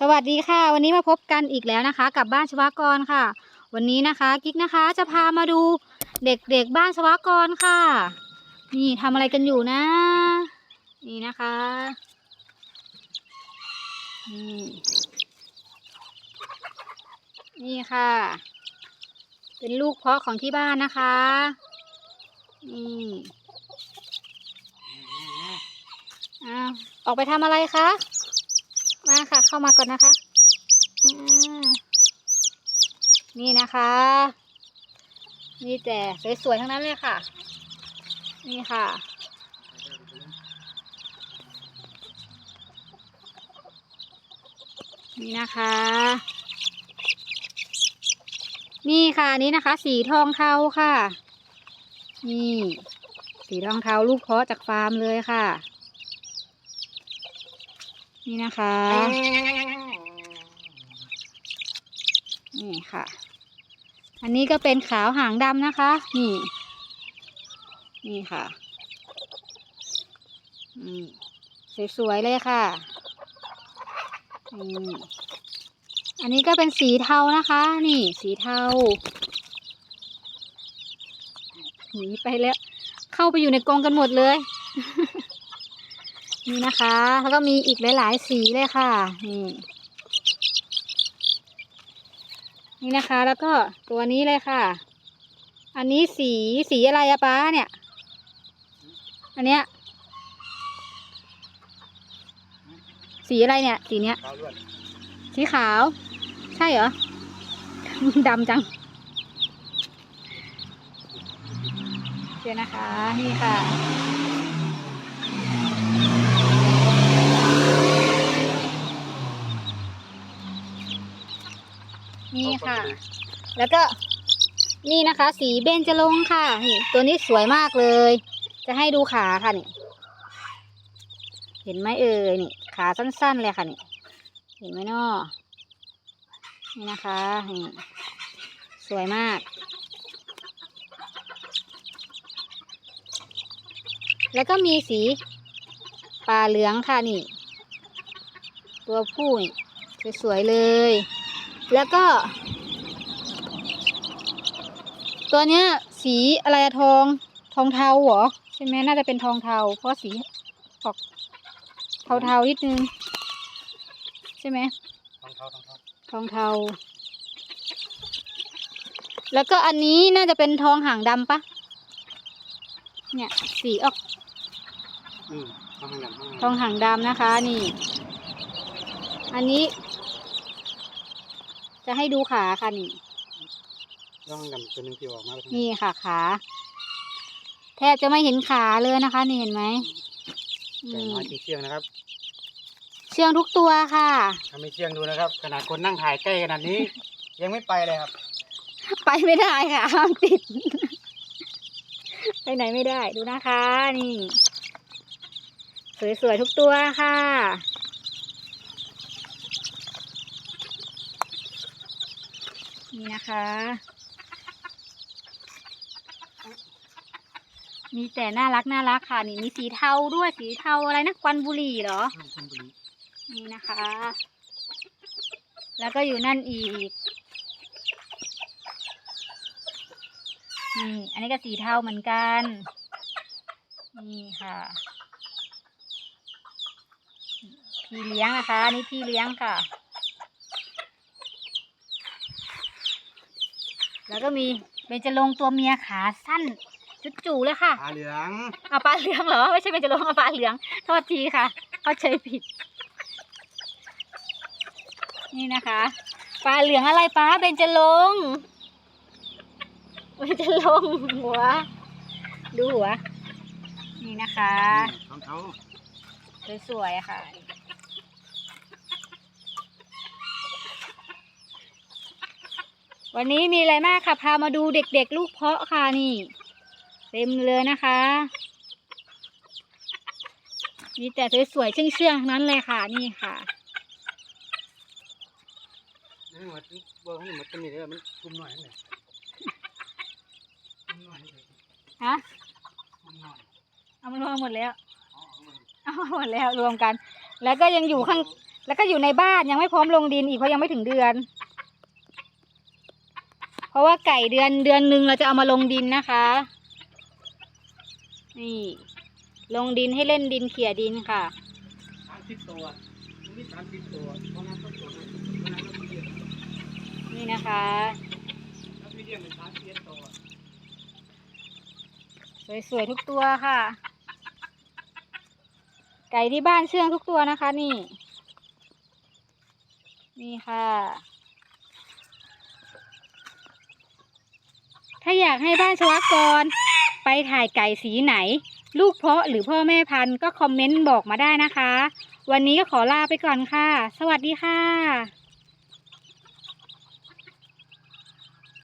สวัสดีค่ะ วันนี้มาพบกันอีกแล้วนะคะ กับบ้านชวากรค่ะ วันนี้นะคะกิ๊กนะคะจะพามาดูเด็กๆบ้านชวากรค่ะ นี่ทำอะไรกันอยู่นะ นี่นะคะนี่นี่ค่ะ เป็นลูกเพาะของที่บ้านนะคะ นี่อ้าวออกไปทำอะไรคะ มาค่ะ เข้ามาก่อนนะคะ นี่นะคะนี่แต่สวยๆทั้งนั้นเลยค่ะ นี่ค่ะ นี่นะคะ นี่ค่ะนี้นะคะ สีทองเทาค่ะ นี่ สีทองเทาลูกเพาะจากฟาร์มเลยค่ะ นี่นะคะ นี่ค่ะ อันนี้ก็เป็นขาวหางดำนะคะ นี่ นี่ค่ะอืมสวยๆเลยค่ะอืมอันนี้ก็เป็นสีเทานะคะ นี่สีเทาหนีไปแล้ว เข้าไปอยู่ในกรงกันหมดเลย นี่นะคะ แล้วก็มีอีกหลายๆสีเลยค่ะ นี่ นี่นะคะ แล้วก็ตัวนี้เลยค่ะ อันนี้สีสีอะไรอะป้าเนี่ย อันเนี้ย สีอะไรเนี่ย สีเนี้ย สีขาว ใช่เหรอ ดำจังเดี๋ยวนะคะ นี่ค่ะ นี่ค่ะ แล้วก็นี่นะคะ สีเบญจรงค์ค่ะนี่ตัวนี้สวยมากเลย จะให้ดูขาค่ะนี่เห็นไหมเอ่ยนี่ ขาสั้นๆเลยค่ะนี่ เห็นไหมเนาะนี่นะคะนี่สวยมากแล้วก็มีสีปลาเหลืองค่ะนี่ ตัวผู้นี่สวยๆเลย แล้วก็ ตัวเนี้ย สีอะไรอะทอง ทองเทาเหรอ ใช่ไหมน่าจะเป็นทองเทา เพราะสีออกเทาๆนิดนึง ใช่ไหมทองเทาทองเทาทองเทา แล้วก็อันนี้น่าจะเป็นทองหางดำปะเนี่ย สีออกอืมทองหางดำทองหางดำนะคะ นี่ อันนี้ จะให้ดูขาค่ะนี่ทองหางดำตัวหนึงที่ออกมาเป็นนี่ค่ะขา แทบจะไม่เห็นขาเลยนะคะ นี่เห็นไหมอืแต่มน้อยจริงเชื่องนะครับ เชื่องทุกตัวค่ะถ้าไม่เชื่องดูนะครับ ขนาดคนนั่งถ่ายใกล้ขนาดนี้ ยังไม่ไปเลยครับ ไปไม่ได้ค่ะห้ามติด ไปไหนไม่ได้ดูนะคะ นี่ สวยๆทุกตัวค่ะ นี่นะคะ มีแต่น่ารักน่ารักค่ะ นี่มีสีเทาด้วยสีเทาอะไรนะควันบุหรี่เหรอนี่นะคะ แล้วก็อยู่นั่นอีกนี่อันนี้ก็สีเทาเหมือนกัน นี่ค่ะพี่เลี้ยงนะคะ นี่พี่เลี้ยงค่ะ แล้วก็มีเบญจรงค์ตัวเมียขาสั้นจุดจูเลยค่ะตาเหลืองเอาปลาเหลืองเหรอไม่ใช่เบญจรงค์เอาปลาเหลืองโทษทีค่ะเข้าใจผิด นี่นะคะปลาเหลืองอะไรปลาเบญจรงค์เบญจรงค์หัว ดูหัว นี่นะคะทองเทาสวยๆอะค่ะ วันนี้มีอะไรมากค่ะ พามาดูเด็กๆ ลูกเพาะค่ะนี่ เต็มเลยนะคะมีแต่สวยๆเชื่องๆทั้งนั้นเลยค่ะ นี่ค่ะนี่หมดเบอร์ของนี่หมดตัวนี้เลยมันคุมหน่อยนั่นแหละคุมหน่อยเลยฮะคุมหน่อยเอามารวมหมดแล้วอ๋อเอามาเอาหมดแล้วรวมกัน แล้วก็ยังอยู่ข้าง แล้วก็อยู่ในบ้านยังไม่พร้อมลงดินอีกเพราะยังไม่ถึงเดือน เพราะว่าไก่เดือนเดือนหนึ่งเราจะเอามาลงดินนะคะ นี่ ลงดินให้เล่นดินเขี่ยดินค่ะสามสิบตัวมีสามสิบตัวเพราะนั้นต้องตัวนั้นตัวนั้นต้องเลี้ยงนี่นะคะแล้วมีเลี้ยงเป็นสามสิบเอ็ดตัวสวยๆทุกตัวค่ะ ไก่ที่บ้านเชื่องทุกตัวนะคะ นี่ นี่ค่ะ ถ้าอยากให้บ้านชวากร ไปถ่ายไก่สีไหน ลูกเพาะหรือพ่อแม่พันธุ์ก็คอมเมนต์บอกมาได้นะคะ วันนี้ก็ขอลาไปก่อนค่ะ สวัสดีค่ะ